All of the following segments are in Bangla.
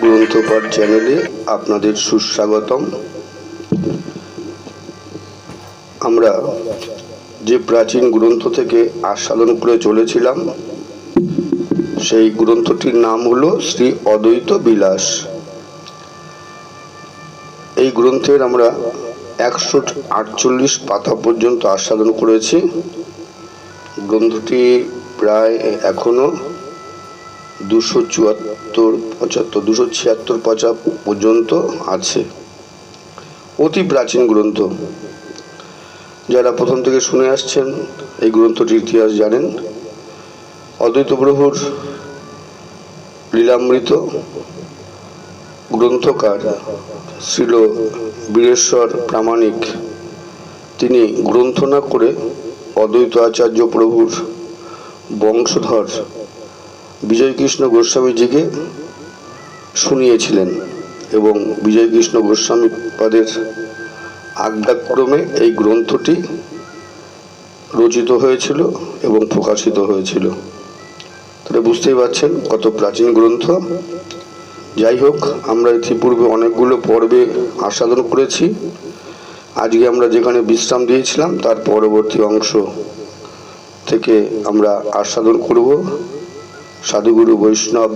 গ্রন্থপাঠ চ্যানেলে আপনাদের সুস্বাগতম। আমরা যে প্রাচীন গ্রন্থ থেকে আস্বাদন করে চলেছিলাম, সেই গ্রন্থটির নাম হলো শ্রী অদ্বৈত বিলাস। এই গ্রন্থের আমরা একশো আটচল্লিশ পাতা পর্যন্ত আস্বাদন করেছি। গ্রন্থটি প্রায় এখনও দুশো চুয়াত্তর পঁচাত্তর, দুশো ছিয়াত্তর পঁচা পর্যন্ত আছে। অতি প্রাচীন গ্রন্থ। যারা প্রথম থেকে শুনে আসছেন, এই গ্রন্থটির ইতিহাস জানেন। অদ্বৈত প্রভুর লীলামৃত গ্রন্থকার ছিল বীরেশ্বর প্রামাণিক। তিনি গ্রন্থ না করে অদ্বৈত আচার্য প্রভুর বংশধর বিজয়কৃষ্ণ গোস্বামীজিকে শুনিয়েছিলেন এবং বিজয়কৃষ্ণ গোস্বামী পদের আজ্ঞাক্রমে এই গ্রন্থটি রচিত হয়েছিল এবং প্রকাশিত হয়েছিল। তাহলে বুঝতেই পারছেন কত প্রাচীন গ্রন্থ। যাই হোক, আমরা ইতিপূর্বে অনেকগুলো পর্বে আস্বাদন করেছি। আজকে আমরা যেখানে বিশ্রাম দিয়েছিলাম, তার পরবর্তী অংশ থেকে আমরা আস্বাদন করব। সাধুগুরু বৈষ্ণব,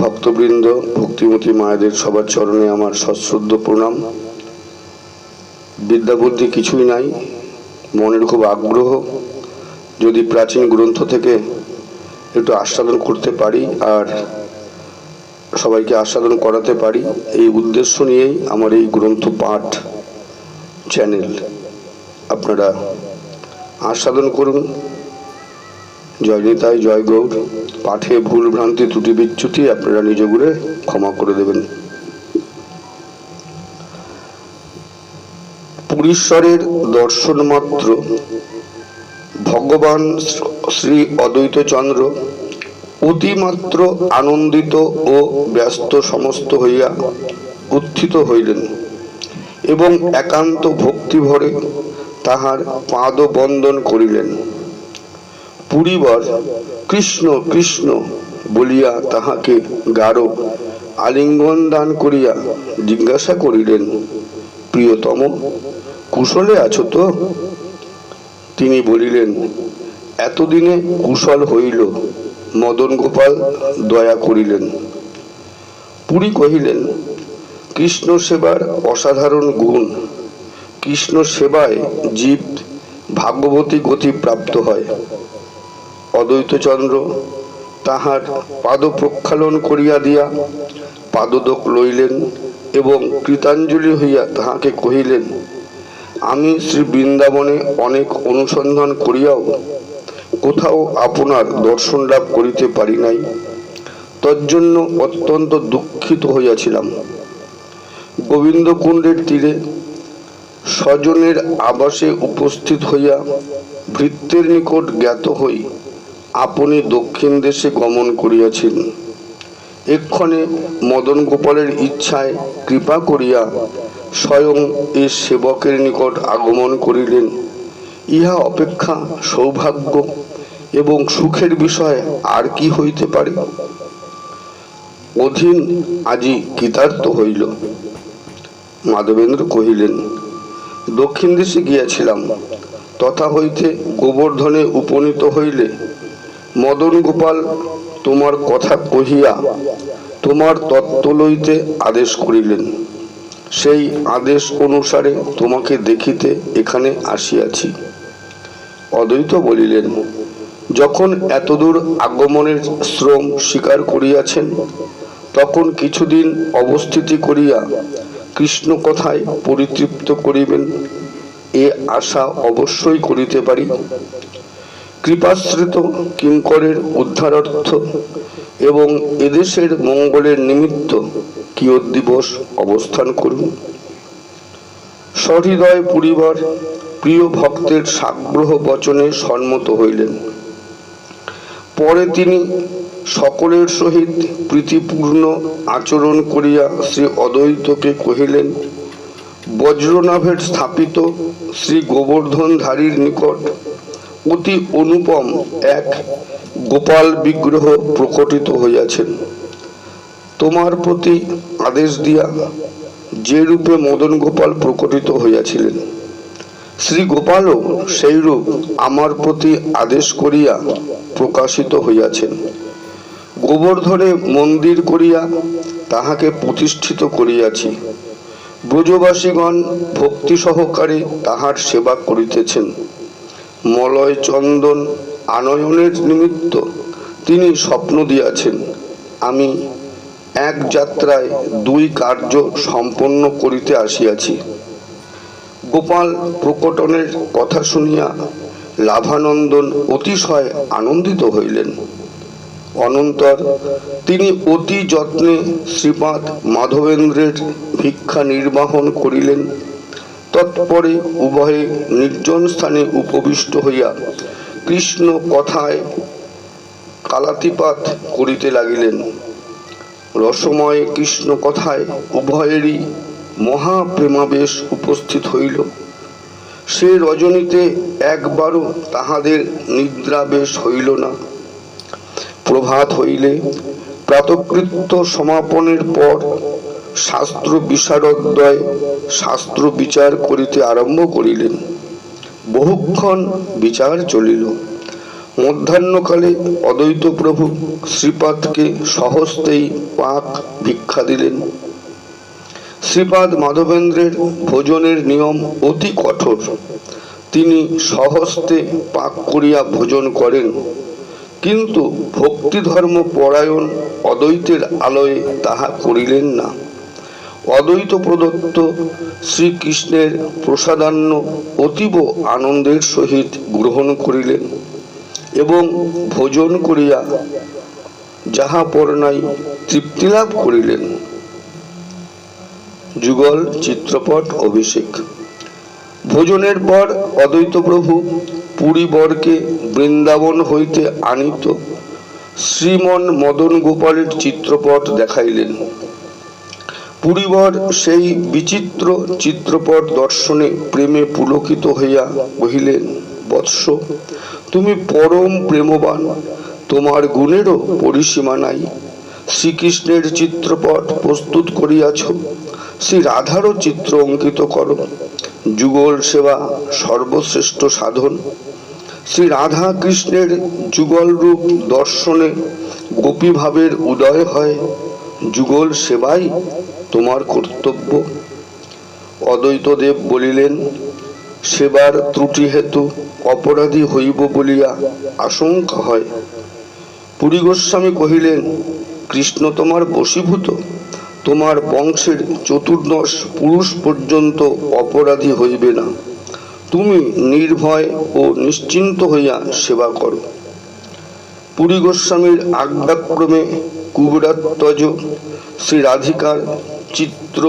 ভক্তবৃন্দ, ভক্তিমতী মায়েদের সবার চরণে আমার সশ্রদ্ধ প্রণাম। বিদ্যা বুদ্ধি কিছুই নাই, মনের খুব আগ্রহ। যদি প্রাচীন গ্রন্থ থেকে একটু আস্বাদন করতে পারি আর সবাইকে আস্বাদন করাতে পারি, এই উদ্দেশ্য নিয়েই আমার এই গ্রন্থ পাঠ চ্যানেল। আপনারা আস্বাদন করুন জয় নিতাই জয় গৌর পাঠে ভুল ভ্রান্তি ত্রুটি বিচ্যুতি আপনারা নিজ গুণে ক্ষমা করে দেবেন। পুরীশ্বরের দর্শন মাত্র। ভগবান শ্রী অদ্বৈত চন্দ্র অতিমাত্র আনন্দিত ও ব্যস্ত সমস্ত হইয়া উত্থিত হইলেন এবং একান্ত ভক্তি ভরে তাহার পাদ বন্দন করিলেন। পুরীবর কৃষ্ণ কৃষ্ণ বলিয়া তাহাকে গাঢ় আলিঙ্গন দান করিয়া জিজ্ঞাসা করিলেন, প্রিয়তম, কুশলে আছো তো? তিনি বলিলেন, এতদিনে কুশল হইল। মদন গোপাল দয়া করিলেন। পুরী কহিলেন, কৃষ্ণ সেবার অসাধারণ গুণ। কৃষ্ণ সেবায় জীব ভাগ্যবতী গতি প্রাপ্ত হয়। অদ্বৈতচন্দ্র তাহার পাদ প্রক্ষালন করিয়া দিয়া পাদদক লইলেন এবং কৃতাঞ্জলি হইয়া তাহাকে কহিলেন, আমি শ্রী বৃন্দাবনে অনেক অনুসন্ধান করিয়াও কোথাও আপনার দর্শন লাভ করিতে পারি নাই। তজ্জন্য অত্যন্ত দুঃখিত হইয়াছিলাম। গোবিন্দ কুণ্ডের তীরে স্বজনের আবাসে উপস্থিত হইয়া ভৃত্যের নিকট জ্ঞাত হই আপনি দক্ষিণ দেশে গমন করিয়াছেন। এক্ষণে মদন গোপালের ইচ্ছায় কৃপা করিয়া স্বয়ং এ সেবকের নিকট আগমন করিলেন। ইহা অপেক্ষা সৌভাগ্য এবং সুখের বিষয় আর কি হইতে পারে? অধীন আজি কৃতার্থ হইল। মাধবেন্দ্র কহিলেন, দক্ষিণ দেশে গিয়াছিলাম। তথা হইতে গোবর্ধনে উপনীত হইলে মদন গোপাল, তোমার কথা কহিয়া তোমার তত্ত্ব লইতে আদেশ করিলেন। সেই আদেশ অনুসারে তোমাকে দেখিতে এখানে আসিয়াছি। অদ্বৈত বলিলেন, যখন এতদূর আগমনের শ্রম স্বীকার করিয়াছেন, তখন কিছুদিন অবস্থিতি করিয়া কৃষ্ণ কথায় পরিতৃপ্ত করিবেন। এ আশা অবশ্যই করিতে পারি। কৃপাশ্রিত কিঙ্করের উদ্ধারার্থ এবং এদেশের মঙ্গলের নিমিত্ত কিয়দ্দিবস অবস্থান করুন। সহৃদয় পরিবার, প্রিয় ভক্তের সাগ্রহ বচনে সম্মত হইলেন। পরে তিনি সকলের সহিত প্রীতিপূর্ণ আচরণ করিয়া শ্রী অদ্বৈতকে কহিলেন, বজ্রনাভের স্থাপিত শ্রী গোবর্ধনধারীর নিকট অতি অনুপম এক গোপাল বিগ্রহ প্রকটিত হইয়াছেন। তোমার প্রতি আদেশ দিয়া যে রূপে মদন গোপাল প্রকটিত হইয়াছিলেন, শ্রী গোপালও সেই রূপ আমার প্রতি আদেশ করিয়া প্রকাশিত হইয়াছেন। গোবর্ধনে মন্দির করিয়া তাহাকে প্রতিষ্ঠিত করিয়াছি। ব্রজবাসীগণ ভক্তি সহকারে তাহার সেবা করিতেছেন। মলয় চন্দন আনয়নের নিমিত্ত তিনি স্বপ্ন দিয়াছেন, আমি এক যাত্রায় দুই কার্য সম্পন্ন করিতে আসিয়াছি। গোপাল প্রকটনের কথা শুনিয়া লাভানন্দন অতিশয় আনন্দিত হইলেন। অনন্তর তিনি অতি যত্নে শ্রীপাদ মাধবেন্দ্রের ভিক্ষা নির্বাহন করিলেন। তৎপরে উভয়ে নির্জন স্থানে উপবিষ্ট হইয়া কৃষ্ণ কথায় কালাতিপাত করিতে লাগিলেন। রসময় কৃষ্ণ কথায় উভয়েরই মহাপ্রেমাবেশ উপস্থিত হইল। সে রজনীতে একবারও তাহাদের নিদ্রাবেশ হইল না। প্রভাত হইলে প্রাতকৃত্য সমাপনের পর শাস্ত্র বিশারদদ্বয় শাস্ত্র বিচার করিতে আরম্ভ করিলেন। বহুক্ষণ বিচার চলিল। মধ্যাহ্নকালে অদ্বৈত প্রভু শ্রীপাদকে সহস্তেই পাক ভিক্ষা দিলেন। শ্রীপাদ মাধবেন্দ্রের ভোজনের নিয়ম অতি কঠোর। তিনি সহস্তে পাক করিয়া ভোজন করেন। কিন্তু ভক্তি ধর্ম পরায়ণ অদ্বৈতের আলোয় তাহা করিলেন না। অদ্বৈত প্রদত্ত শ্রীকৃষ্ণের প্রসাদান্ন অতীব আনন্দের সহিত গ্রহণ করিলেন এবং ভোজন করিয়া যাহা পরনাই তৃপ্তিলাভ করিলেন। যুগল চিত্রপট অভিষেক। ভোজনের পর অদ্বৈত প্রভু পুরী বরকে বৃন্দাবন হইতে আনিত। শ্রীমন মদন গোপালের চিত্রপট দেখাইলেন। পুরীবর সেই বিচিত্র চিত্রপট দর্শনে প্রেমে পুলকিত হইয়া কহিলেন, বৎস, তুমি পরম প্রেমবান, তোমার গুণেরও পরিসীমা নাই। শ্রীকৃষ্ণের চিত্রপট প্রস্তুত করিয়াছ শ্রী রাধারও চিত্র অঙ্কিত করো। যুগল সেবা সর্বশ্রেষ্ঠ সাধন। শ্রী রাধা কৃষ্ণের যুগল রূপ দর্শনে গোপীভাবের উদয় হয়। যুগল সেবাই তোমার কর্তব্য। অদ্বৈত দেব বলিলেন, সেবার ত্রুটি হেতু অপরাধী হইব বলিয়া আশঙ্কা হয়। পুরী গোস্বামী কহিলেন, কৃষ্ণ তোমার বশীভূত। তোমার বংশের চতুর্দশ পুরুষ পর্যন্ত অপরাধী হইবে না। তুমি নির্ভয় ও নিশ্চিন্ত হইয়া সেবা করো। পুরী গোস্বামীর আজ্ঞাক্রমে কুবরাত্মজ শ্রী রাধিকার চিত্র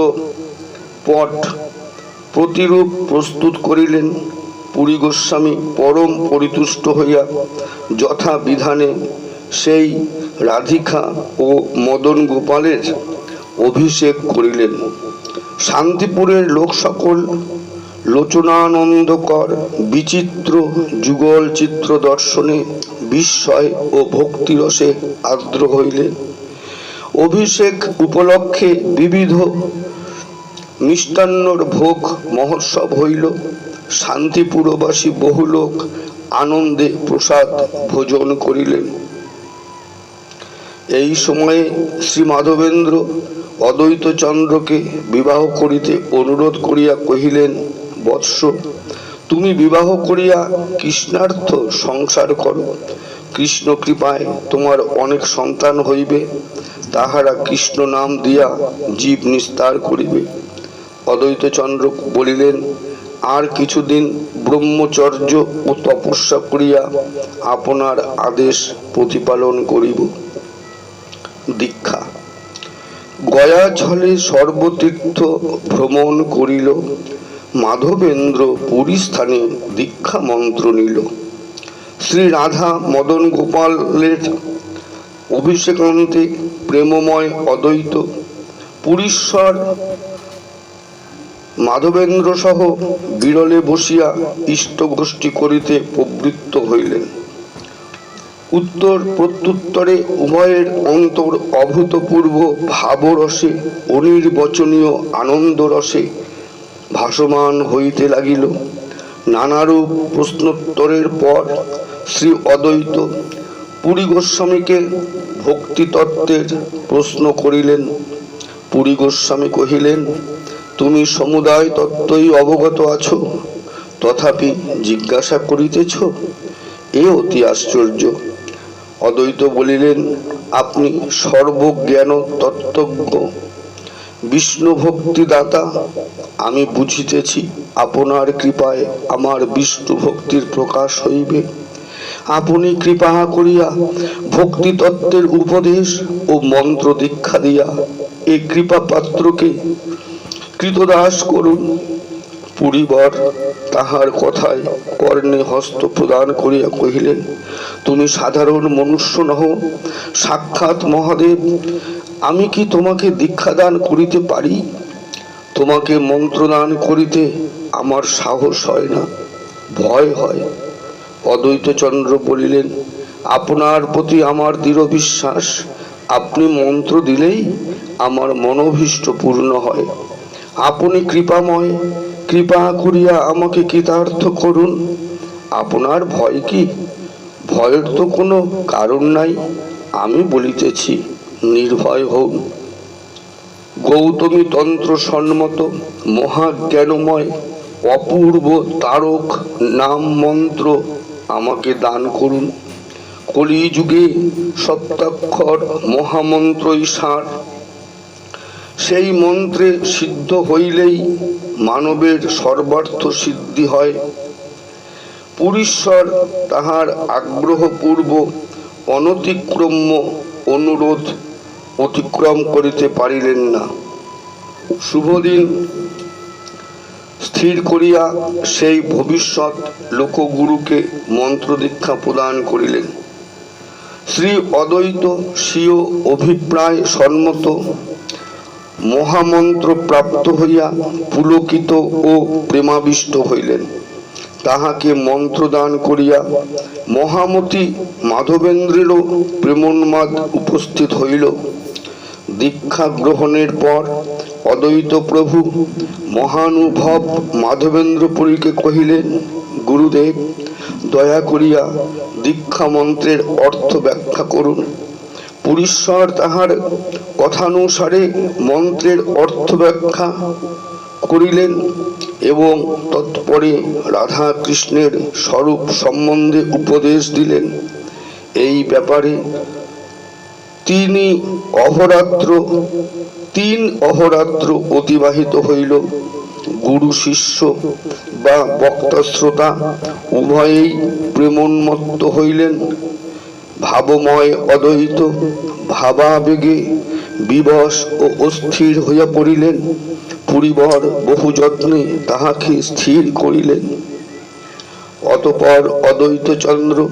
পট প্রতিরূপ প্রস্তুত করিলেন। পুরী গোস্বামী পরম পরিতুষ্ট হইয়া যথা বিধানে সেই রাধিকা ও মদন গোপালের অভিষেক করিলেন। শান্তিপুরের লোক সকল লোচনানন্দকর বিচিত্র যুগল চিত্র দর্শনে বিস্ময় ও ভক্তিরসে আর্দ্র হইলেন। অভিষেক উপলক্ষে বিবিধ মিষ্টান্নর ভোগ মহোৎসব হইল। শান্তিপুরবাসী বহু লোক আনন্দে প্রসাদ ভোজন করিলেন। এই সময়ে শ্রী মাধবেন্দ্র অদ্বৈত চন্দ্রকে বিবাহ করিতে অনুরোধ করিয়া কহিলেন, বৎস, তুমি বিবাহ করিয়া কৃষ্ণার্থ সংসার করো। কৃষ্ণ কৃপায় তোমার অনেক সন্তান হইবে। তাহারা কৃষ্ণ নাম দিয়া জীব নিস্তার করিবে। অদ্বৈত চন্দ্র বলিলেন, আর কিছুদিন ব্রহ্মচর্য ও তপস্যা করিয়া আপনার আদেশ প্রতিপালন করিব। দীক্ষা। গয়া ছলে সর্বতীর্থ ভ্রমণ করিল। মাধবেন্দ্র পুরী স্থানে দীক্ষা মন্ত্র নিল। শ্রী রাধা মদন গোপালের অভিষেকান্তে প্রেমময় অদ্বৈত, পুরীশ্বর মাধবেন্দ্র সহ বিরলে বসিয়া ইষ্ট গোষ্ঠী করিতে প্রবৃত্ত হইলেন। উত্তর প্রত্যুত্তরে উভয়ের অন্তর অভূতপূর্ব ভাবরসে, অনির্বচনীয় আনন্দরসে ভাসমান হইতে লাগিল। নানারূপ প্রশ্নোত্তরের পর শ্রী অদ্বৈত পুরী গোস্বামীকে ভক্তিতত্ত্বের প্রশ্ন করিলেন। পুরী গোস্বামী কহিলেন, তুমি সমুদায় তত্ত্বই অবগত আছো? তথাপি জিজ্ঞাসা করিতেছ? এ অতি আশ্চর্য। অদ্বৈত বলিলেন, আপনি সর্বজ্ঞান তত্ত্বজ্ঞ, বিষ্ণু ভক্তিদাতা। আমি বুঝিতেছি, আপনার কৃপায় আমার বিষ্ণু ভক্তির প্রকাশ হইবে। আপনি কৃপা করিয়া ভক্তি তত্ত্বের উপদেশ ও মন্ত্র দীক্ষা দিয়া এই কৃপা পাত্রকে কৃতদাস করুন। পুরীবর তাহার কথায় কর্ণে হস্ত প্রদান করিয়া কহিলেন, তুমি সাধারণ মনুষ্য নহ সাক্ষাৎ মহাদেব। আমি কি তোমাকে দীক্ষাদান করিতে পারি? তোমাকে মন্ত্রদান করিতে আমার সাহস হয় না, ভয় হয়। অদ্বৈতচন্দ্র বলিলেন, আপনার প্রতি আমার দৃঢ় বিশ্বাস, আপনি মন্ত্র দিলেই আমার মনোভীষ্ট পূর্ণ হয়। আপনি কৃপাময়, কৃপা করিয়া আমাকে কৃতার্থ করুন। আপনার ভয় কি? ভয়ের তো কোনো কারণ নাই, আমি বলিতেছি, নির্ভয় হন গৌতমী তন্ত্র সন্মত, মহাজ্ঞানময়, অপূর্ব তারক নাম মন্ত্র আমাকে দান করুন। কলিযুগে সপ্তাক্ষর মহামন্ত্রই সার। সেই মন্ত্রে সিদ্ধ হইলেই মানবের সর্বার্থ সিদ্ধি হয়। পুরীশ্বর তাহার আগ্রহপূর্ব অনতিক্রম্য অনুরোধ অতিক্রম করিতে পারিলেন না। শুভদিন স্থির করিয়া সেই ভবিষ্যৎ লোকগুরুকে মন্ত্র দীক্ষা প্রদান করিলেন। শ্রী অদ্বৈত স্বীয় অভিপ্রায় সম্মত মহামন্ত্র প্রাপ্ত হইয়া পুলকিত ও প্রেমাবিষ্ট হইলেন। তাহাকে মন্ত্রদান করিয়া মহামতি মাধবেন্দ্রেরও প্রেমোন্মাদ উপস্থিত হইল। দীক্ষা গ্রহণের পর অদ্বৈত প্রভু মহানুভব মাধবেন্দ্রপুরীকে কহিলেন, গুরুদেব, দয়া করিয়া দীক্ষা মন্ত্রের অর্থ ব্যাখ্যা করুন। পুরীশ্বর তাহার কথানুসারে মন্ত্রের অর্থ ব্যাখ্যা করিলেন এবং তৎপরে রাধা কৃষ্ণের স্বরূপ সম্বন্ধে উপদেশ দিলেন। এই ব্যাপারে তিনি অহরাত্র, তিন অহরাত্র অতিবাহিত হইল। গুরু শিষ্য বা বক্তা শ্রোতা উভয়েই প্রেমোন্মত্ত হইলেন। ভাবময় অদ্বৈত ভাবাবেগে বিবশ ও অস্থির হইয়া পড়িলেন। পরিবার বহু যত্নে তাহাকে স্থির করিলেন। অতপর অদ্বৈতচন্দ্র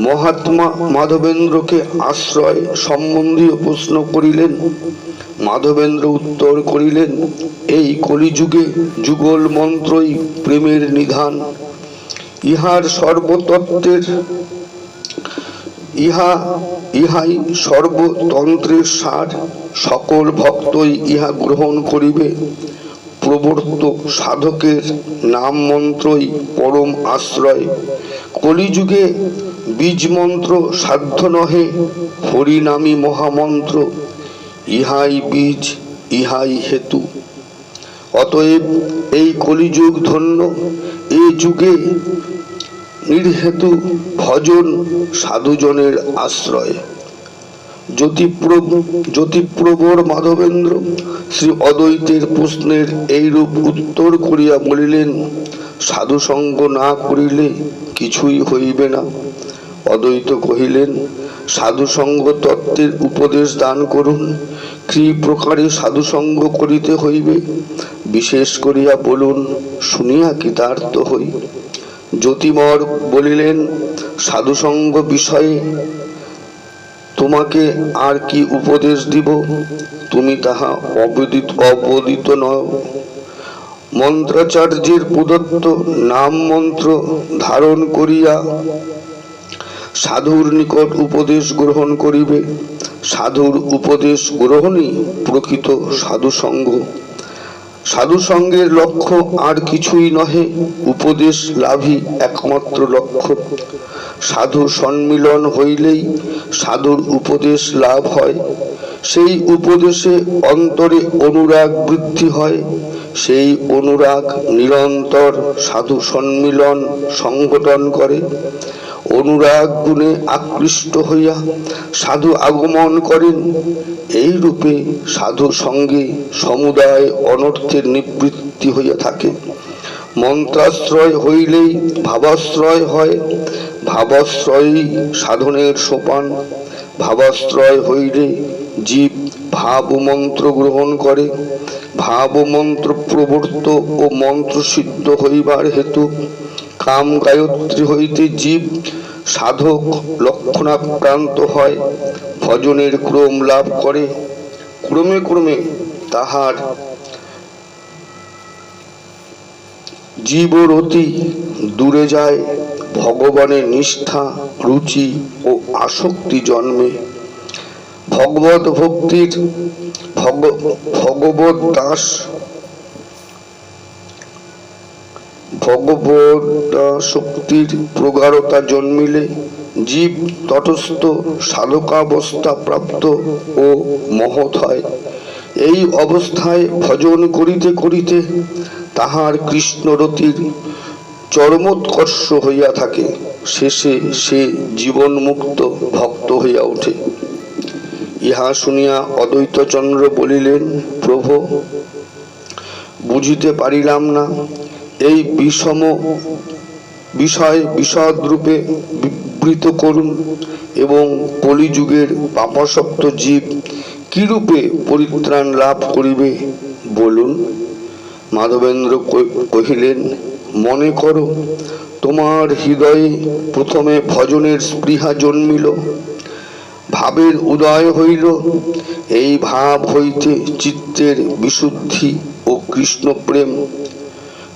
মহাত্মা মাধবেন্দ্রকে আশ্রয় সম্বন্ধীয় প্রশ্ন করিলেন। মাধবেন্দ্র উত্তর করিলেন, এই কলিযুগে যুগল মন্ত্রই প্রেমের নিধান। ইহার সর্বতত্ত্বের, ইহা, ইহাই সর্বতন্ত্রের সার। সকল ভক্তই ইহা গ্রহণ করিবে। প্রবর্ত সাধকের নাম মন্ত্রই পরম আশ্রয়। কলিযুগে বীজ মন্ত্র সাধ্য নহে, হরিনামী মহামন্ত্র, ইহাই বীজ, ইহাই হেতু। অতএব এই কলিযুগ ধন্য, এ যুগে নির্হেতু ভজন সাধুজনের আশ্রয়। জ্যোতিপ্রবর মাধবেন্দ্র শ্রী অদ্বৈতের প্রশ্নের এইরূপ উত্তর করিয়া বলিলেন সাধুসঙ্গ না করিলে কিছুই হইবে না। অদ্বৈত কহিলেন সাধুসঙ্গ তত্ত্বের উপদেশ দান করুন। কি প্রকারে সাধুসঙ্গ করিতে হইবে? বিশেষ করিয়া বলুন, শুনিয়া কৃতার্থ হই। জ্যোতিমর বলিলেন সাধুসঙ্গ বিষয়ে তোমাকে আর কি উপদেশ দিব? তুমি তাহা অবদিত অবদিত নয় মন্ত্রাচার্যের প্রদত্ত নাম মন্ত্র ধারণ করিয়া সাধুর নিকট উপদেশ গ্রহণ করিবে। সাধুর উপদেশ গ্রহণই প্রকৃত সাধু সঙ্গ সাধু সঙ্গের লক্ষ্য আর কিছুই নহে, উপদেশ লাভই একমাত্র লক্ষ্য। সাধু সম্মিলন হইলেই সাধুর উপদেশ লাভ হয়। সেই উপদেশে অন্তরে অনুরাগ বৃদ্ধি হয়। সেই অনুরাগ নিরন্তর সাধু সম্মিলন সংগঠন করে। অনুরাগ গুণে আকৃষ্ট হইয়া সাধু আগমন করেন। এই রূপে সাধু সঙ্গে সমুদায় অনর্থের নিবৃত্তি হইয়া থাকে। মন্ত্রাশ্রয় হইলেই ভাবাশ্রয় হয়। ভাবাশ্রয়ই সাধনের সোপান। ভাবাশ্রয় হইলে জীব ভাব মন্ত্র গ্রহণ করে। ভাব মন্ত্র প্রবর্ত ও মন্ত্র সিদ্ধ হইবার হেতু কাম গায়ত্রী হইতে জীব সাধক লক্ষণাক্রান্ত হয়, ভজনের ক্রম লাভ করে। ক্রমে ক্রমে তাহার জীবরতি দূরে যায়, ভগবানের নিষ্ঠা, রুচি ও আসক্তি জন্মে। ভগবত ভক্তির ভগ ভগবত দাস ভগবত শক্তির প্রগাঢ়তা জন্মিলে জীব তটস্থ সাধকাবস্থা প্রাপ্ত ও মহৎ হয়। এই অবস্থায় ভজন করিতে করিতে তাহার কৃষ্ণরতির চরমোৎকর্ষ হইয়া থাকে। শেষে সে জীবনমুক্ত ভক্ত হইয়া ওঠে। ইহা শুনিয়া অদ্বৈতচন্দ্র বলিলেন, প্রভু, বুঝিতে পারিলাম না এই বিষম বিষয় বিশদরূপে বিবৃত করুন এবং কলিযুগের পাপাসক্ত জীব কিরূপে পরিত্রাণ লাভ করিবে বলুন। মাধবেন্দ্র কহিলেন, মনে করো, তোমার হৃদয়ে প্রথমে ভজনের স্পৃহা জন্মিল, ভাবের উদয় হইল, এই ভাব হইতে চিত্তের বিশুদ্ধি ও কৃষ্ণ প্রেম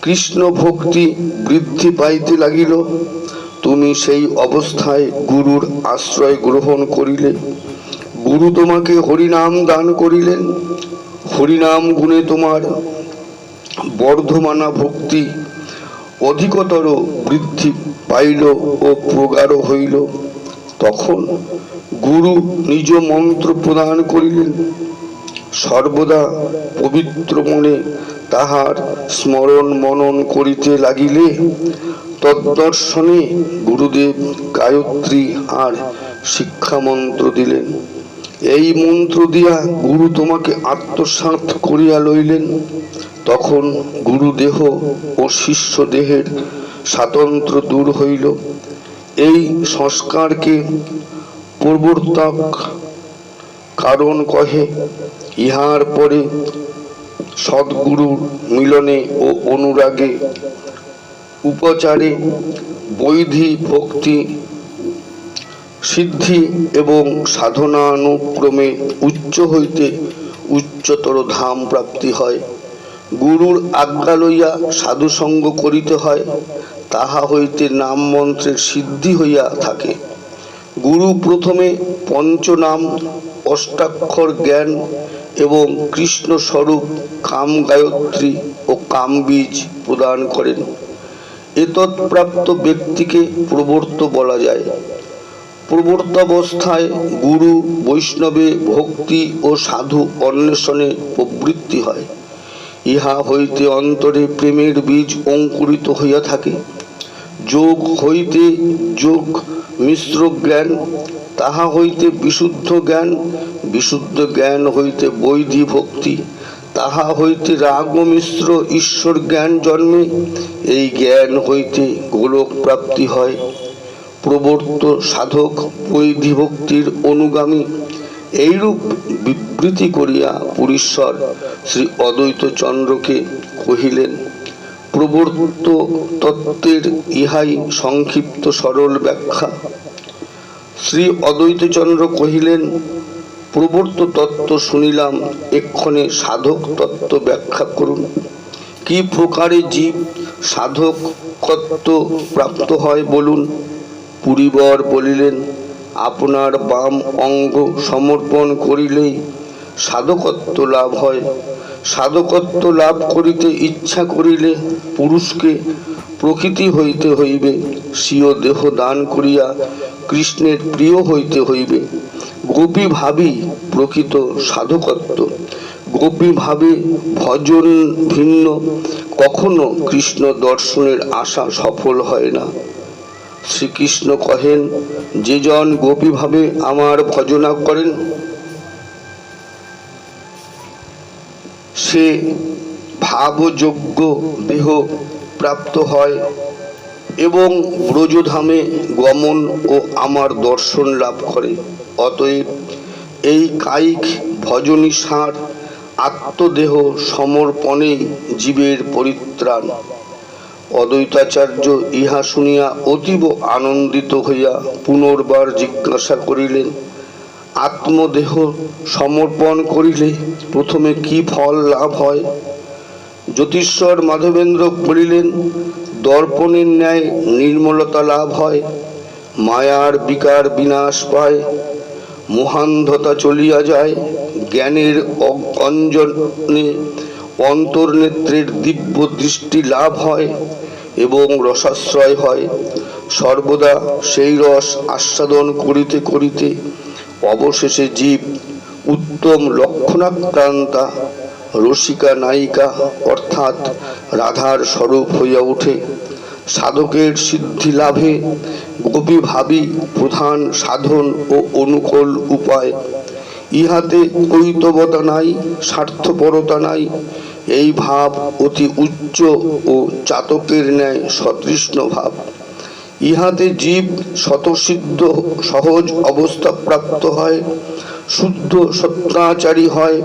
কৃষ্ণ ভক্তি বৃদ্ধি পাইতে লাগিল। তুমি সেই অবস্থায় গুরুর আশ্রয় গ্রহণ করিলে। গুরু তোমাকে হরিনাম দান করিলেন। হরিনাম গুণে তোমার বর্ধমানা ভক্তি অধিকতর বৃদ্ধি পাইল ও প্রগাঢ় হইল। তখন গুরু নিজ মন্ত্র প্রদান করিলেন। সর্বদা পবিত্র মনে তাহার স্মরণ মনন করিতে লাগিলে তদ্দর্শনে গুরুদেব গায়ত্রী আর শিক্ষা মন্ত্র দিলেন। এই মন্ত্র দিয়া গুরু তোমাকে আত্মসাৎ করিয়া লইলেন। তখন গুরুদেহ ও শিষ্য দেহের স্বাতন্ত্র দূর হইল। এই সংস্কারকে প্রবর্তক কারণ কহে, ইহার পরে সদ্গুরুর মিলনে ও অনুরাগে উপচারে বৈধি ভক্তি সিদ্ধি এবং সাধনানুক্রমে উচ্চ হইতে উচ্চতর ধাম প্রাপ্তি হয়। গুরুর আজ্ঞা লইয়া সাধুসঙ্গ করিতে হয়, তাহা হইতে নাম মন্ত্রের সিদ্ধি হইয়া থাকে। গুরু প্রথমে পঞ্চনাম অষ্টাক্ষর জ্ঞান এবং কৃষ্ণ স্বরূপ কাম গায়ত্রী ও কামবীজ প্রদান করেন। এতৎপ্রাপ্ত ব্যক্তিকে প্রবর্ত বলা যায়। প্রবর্তাবস্থায় গুরু, বৈষ্ণবে ভক্তি ও সাধু অন্বেষণে প্রবৃত্তি হয়। ইহা হইতে অন্তরে প্রেমের বীজ অঙ্কুরিত হইয়া থাকে। যোগ হইতে যোগ মিশ্র জ্ঞান তাহা হইতে বিশুদ্ধ জ্ঞান বিশুদ্ধ জ্ঞান হইতে বৈধি ভক্তি, তাহা হইতে রাগ মিশ্র ঈশ্বর জ্ঞান জন্মে, এই জ্ঞান হইতে গোলক প্রাপ্তি হয়। প্রবর্ত সাধক বৈধি ভক্তির অনুগামী, এইরূপ বিবৃতি করিয়া পুরীশ্বর শ্রী অদ্বৈত চন্দ্রকে কহিলেন, প্রবর্ত তত্ত্বের ইহাই সংক্ষিপ্ত সরল ব্যাখ্যা। শ্রী অদ্বৈতচন্দ্র কহিলেন, প্রবর্ত তত্ত্ব শুনিলাম, এক্ষণে সাধক তত্ত্ব ব্যাখ্যা করুন। কি প্রকারে জীব সাধক তত্ত্ব প্রাপ্ত হয় বলুন? পুরীবর বলিলেন, আপনার বাম অঙ্গ সমর্পণ করিলেই সাধকত্ব লাভ হয়। সাধকত্ব লাভ করিতে ইচ্ছা করিলে পুরুষকে প্রকৃতি হইতে হইবে, স্বীয় দেহ দান করিয়া কৃষ্ণের প্রিয় হইতে হইবে। গোপী ভাবি প্রকৃত সাধকত্ব। গোপী ভাবে ভজন ভিন্ন, কখনো কৃষ্ণ দর্শনের আশা সফল হয় না। শ্রীকৃষ্ণ কহেন, যে জন গোপীভাবে আমার ভজনা করেন, সে ভাবযোগ্য দেহ প্রাপ্ত হয় এবং ব্রজধামে গমন ও আমার দর্শন লাভ করে। অতএব এই কায়িক ভজনী সার আত্মদেহ সমর্পণে জীবের পরিত্রাণ। অদ্বৈতাচার্য ইহা শুনিয়া অতীব আনন্দিত হইয়া পুনর্বার জিজ্ঞাসা করিলেন, আত্মদেহ সমর্পণ করিলে প্রথমে কি ফল লাভ হয়? জ্যোতিষ্বর মাধবেন্দ্র বলিলেন, দর্পণের ন্যায় নির্মলতা লাভ হয়, মায়ার বিকার বিনাশ পায় মহান্ধতা চলিয়া যায়, জ্ঞানের অঞ্জনে অন্তর্নেত্রের দিব্য দৃষ্টি লাভ হয় এবং রসাশ্রয় হয়। সর্বদা সেই রস আস্বাদন করিতে করিতে অবশেষে জীব উত্তম লক্ষণাক্রান্তা রসিকা নায়িকা অর্থাৎ রাধার স্বরূপ হইয়া ওঠে সাধকের সিদ্ধি লাভে গোপী ভাবি প্রধান সাধন ও অনুকূল উপায়। ইহাতে কৈতবতা নাই, স্বার্থপরতা নাই। এই ভাব অতি উচ্চ ও চাতকের ন্যায় সতৃষ্ণ ভাব। ইহাতে জীব স্বতসিদ্ধ, সহজ অবস্থা প্রাপ্ত হয়। শুদ্ধ সত্যাচারী হয়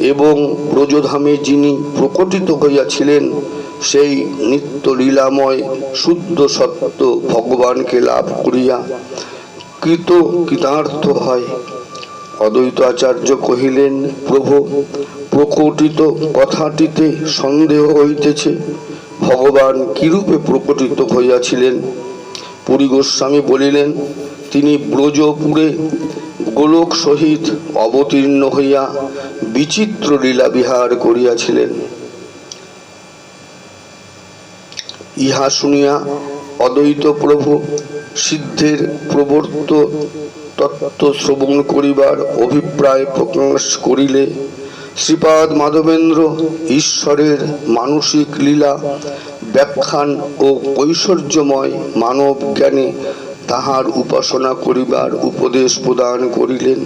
এবং ব্রজধামে যিনি প্রকটিত হইয়াছিলেন, সেই নিত্য লীলাময় শুদ্ধ সত্য ভগবানকে লাভ করিয়া কৃত কৃতার্থ হয়। অদ্বৈত আচার্য কহিলেন, প্রভু, প্রকটিত কথাটিতে সন্দেহ হইতেছে। ভগবান কিরূপে প্রকটিত হইয়াছিলেন? পুরী গোস্বামী বলিলেন, তিনি ব্রজপুরে গোলক সহিত অবতীর্ণ হইয়া বিচিত্র লীলা বিহার করিয়াছিলেন। ইহা শুনিয়া অদ্বৈত প্রভু সিদ্ধের প্রবর্ত তত্ত্ব শ্রবণ করিবার অভিপ্রায় প্রকাশ করিলে শ্রীপাদ মাধবেন্দ্র ঈশ্বরের মানসিক লীলা, ব্যাখ্যান ও ঐশ্বর্যময় মানব জ্ঞানে তাহার উপাসনা করিবার উপদেশ প্রদান করিলেন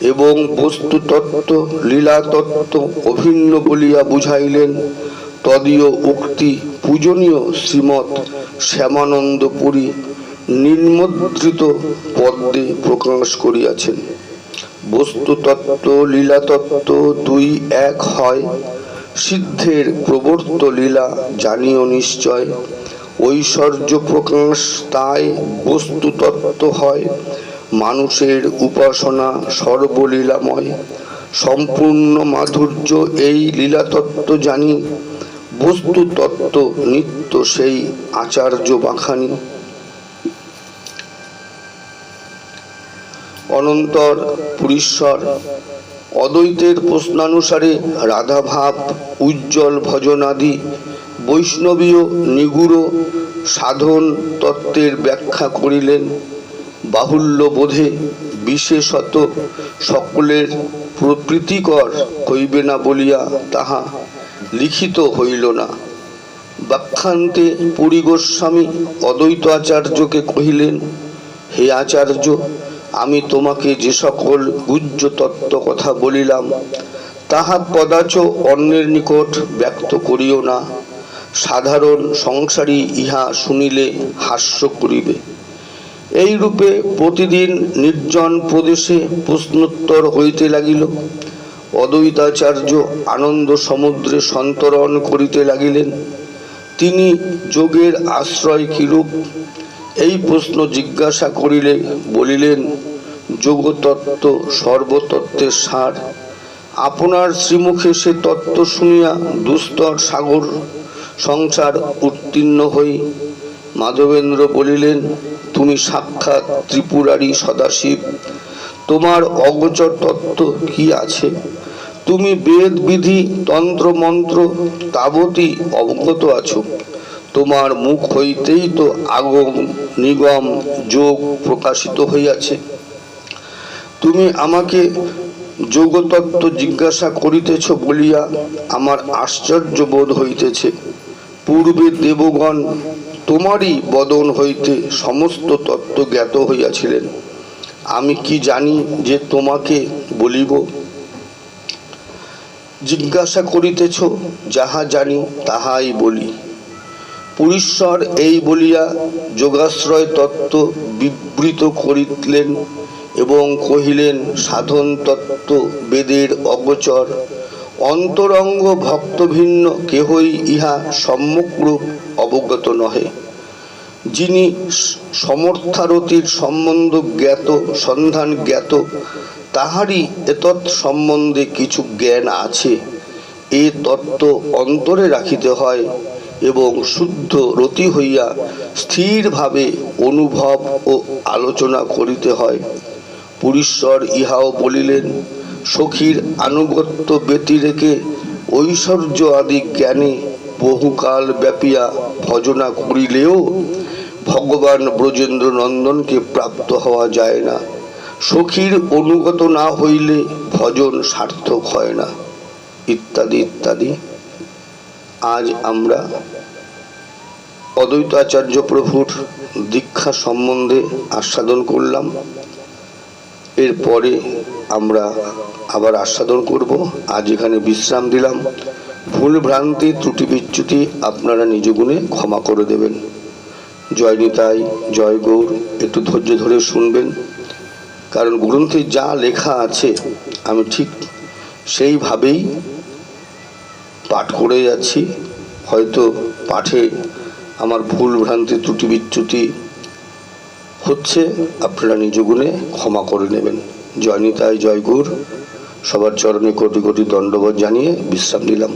এবং বস্তু তত্ত্ব লীলা তত্ত্ব অভিন্ন বলিয়া বুঝাইলেন। তদীয় উক্তি পূজনীয় শ্রীমৎ শ্যামানন্দ পুরী নির্মদ্রিত পদ্মে প্রকাশ করিয়াছেন। বস্তু তত্ত্ব লীলা তত্ত্ব দুই এক হয়। সিদ্ধের প্রবর্ত লীলা জানিও নিশ্চয়। ঐশ্বর্য প্রকাশ তাই বস্তু তত্ত্ব হয়। মানুষের উপাসনা সর্বলীলাময়। সম্পূর্ণ মাধুর্য এই লীলাতত্ত্ব জানি। বস্তু তত্ত্ব নিত্য সেই আচার্য বাখানি। অনন্তর পুরীশ্বর, অদ্বৈতের প্রশ্নানুসারে রাধাভাব, উজ্জ্বল ভজনাদি বৈষ্ণবীয় নিগুড় সাধন তত্ত্বের ব্যাখ্যা করিলেন। বাহুল্য বোধে বিশেষত সকলের প্রকৃতিকর হইবে না বলিয়া তাহা লিখিত হইল না। ব্যাখ্যান্তে পুরী গোস্বামী অদ্বৈত আচার্যকে কহিলেন, হে আচার্য, আমি তোমাকে যে সকল গুহ্য তত্ত্ব কথা বলিলাম, তাহা কদাচ অন্যের নিকট ব্যক্ত করিও না। সাধারণ সংসারী ইহা শুনিলে হাস্য করিবে। এই রূপে প্রতিদিন নির্জন প্রদেশে প্রশ্নোত্তর হইতে লাগিল। অদ্বৈতাচার্য আনন্দ সমুদ্রে সন্তরণ করিতে লাগিলেন। তিনি যোগের আশ্রয় কিরূপ? এই প্রশ্ন জিজ্ঞাসা করিলে বলিলেন, যোগতত্ত্ব সর্বতত্ত্বের সার। আপনার শ্রীমুখে সে তত্ত্ব শুনিয়া দুস্তর সাগর সংসার উত্তীর্ণ হই। মাধবেন্দ্র বলিলেন, তুমি সাক্ষাৎ ত্রিপুরারী সদাশিব। তোমার অগোচর তত্ত্ব কি আছে? তুমি বেদ বিধি, তন্ত্র মন্ত্র তাবতই অবগত আছো। তোমার মুখ হইতেই তো আগম, নিগম, যোগ প্রকাশিত হইয়াছে। তুমি আমাকে যোগতত্ত্ব জিজ্ঞাসা করিতেছ বলিয়া আমার আশ্চর্য বোধ হইতেছে। পূর্বে দেবগণ তোমারই বদন হইতে সমস্ত তত্ত্ব জ্ঞাত হইয়াছিলেন। আমি কি জানি যে তোমাকে বলিব? জিজ্ঞাসা করিতেছ, যাহা জানি তাহাই বলি। পুরীশ্বর এই বলিয়া যোগাশ্রয় তত্ত্ব বিবৃত করিলেন এবং কহিলেন, সাধন তত্ত্ব বেদের অগোচর। অন্তরঙ্গ ভক্তভিন্ন কেহই ইহা সম্যকরূপ অবগত নহে। যিনি সমর্থারতির সম্বন্ধ জ্ঞাত, সন্ধান জ্ঞাত, তাহারই এতৎ সম্বন্ধে কিছু জ্ঞান আছে। এ তত্ত্ব অন্তরে রাখিতে হয় এবং শুদ্ধ রতি হইয়া স্থিরভাবে অনুভব ও আলোচনা করিতে হয়। পুরীশ্বর ইহাও বলিলেন সখীর আনুগত্য ব্যতি রেখে ঐশ্বর্য আদি জ্ঞানে বহুকাল ব্যাপিয়া ভজনা করিলেও ভগবান ব্রজেন্দ্র নন্দনকে প্রাপ্ত হওয়া যায় না। সখীর অনুগত না হইলে ভজন সার্থক হয় না। ইত্যাদি ইত্যাদি। আজ আমরা অদ্বৈত আচার্য প্রভুর দীক্ষা সম্বন্ধে আস্বাদন করলাম। এরপরে আমরা আবার আস্বাদন করব। আজ এখানে বিশ্রাম দিলাম। ভুল ভ্রান্তি, ত্রুটি বিচ্যুতি আপনারা নিজ গুণে ক্ষমা করে দেবেন। জয় নিতাই, জয় গৌর, একটু ধৈর্য ধরে শুনবেন। কারণ গ্রন্থে যা লেখা আছে, আমি ঠিক সেইভাবেই পাঠ করে যাচ্ছি। হয়তো পাঠে আমার ভুল ভ্রান্তি, ত্রুটি বিচ্যুতি হচ্ছে আপনারা নিজ গুণে ক্ষমা করে নেবেন। জয়নিতায় জয়গুর সবার চরণে কোটি কোটি দণ্ডবোধ জানিয়ে বিশ্রাম নিলাম।